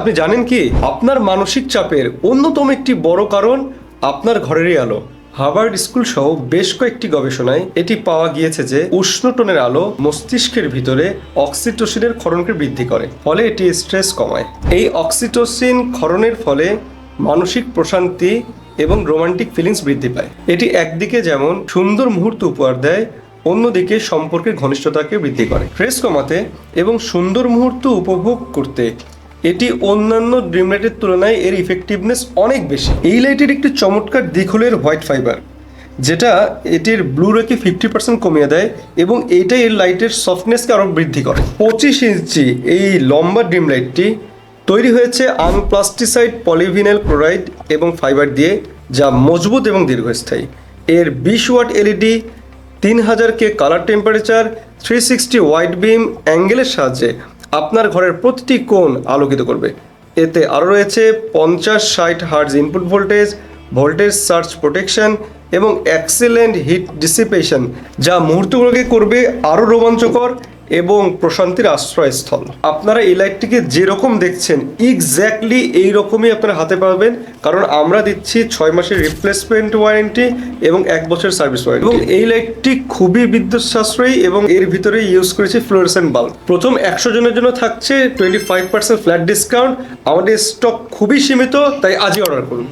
আপনি জানেন কি? আপনার মানসিক চাপের অন্যতম একটি বড় কারণ আপনার ঘরেরই আলো। হার্ভার্ড স্কুল সহ বেশ কয়েকটি গবেষণায় এটি পাওয়া গিয়েছে যে উষ্ণ টোনের আলো মস্তিষ্কের ভিতরে অক্সিটোসিনের ক্ষরণকে বৃদ্ধি করে, ফলে এটি স্ট্রেস কমায়। এই অক্সিটোসিন ক্ষরণের ফলে মানসিক প্রশান্তি এবং রোমান্টিক ফিলিংস বৃদ্ধি পায়। এটি একদিকে যেমন সুন্দর মুহূর্ত উপহার দেয়, অন্যদিকে সম্পর্কের ঘনিষ্ঠতাকে বৃদ্ধি করে। স্ট্রেস কমাতে এবং সুন্দর মুহূর্ত উপভোগ করতে এটি অন্যান্য ড্রিম লাইটের তুলনায় এর ইফেক্টিভনেস অনেক বেশি। এই লাইটের একটি চমৎকার দিক হলো এর হোয়াইট ফাইবার যেটা এটির ব্লু রেকে ফিফটি পার্সেন্ট কমিয়ে দেয় এবং এইটাই এর লাইটের সফটনেসকে আরও বৃদ্ধি করে। পঁচিশ ইঞ্চি এই লম্বা ড্রিম লাইটটি তৈরি হয়েছে আনপ্লাস্টিসাইড পলিভিনাইল ক্লোরাইড এবং ফাইবার দিয়ে, যা মজবুত এবং দীর্ঘস্থায়ী। এর বিশ ওয়াট এলইডি তিন হাজার K colour temperature three sixty white beam অ্যাঙ্গেলের সাহায্যে আপনার ঘরের প্রতিটি কোণ আলোকিত করবে। এতে আরও রয়েছে পঞ্চাশ ষাট hertz input voltage voltage surge protection এবং এক্সেলেন্ট হিট ডিসিপেশন যা মুহূর্তগুলোকে করবে আরও রোমাঞ্চকর এবং প্রশান্তির আশ্রয়স্থল। আপনারা এই লাইটটিকে যেরকম দেখছেন এক্স্যাক্টলি এই রকমই আপনারা হাতে পাবেন, কারণ আমরা দিচ্ছি ছয় মাসের রিপ্লেসমেন্ট ওয়ারেন্টি এবং এক বছর সার্ভিস ওয়ারেন্টি এবং এই লাইটটি খুবই বিদ্যুৎ সাশ্রয়ী এবং এর ভিতরে ইউজ করেছি ফ্লোরেসেন্ট বাল্ব প্রথম একশো জনের জন্য থাকছে twenty five percent flat discount আমাদের স্টক খুবই সীমিত, তাই আজই অর্ডার করুন।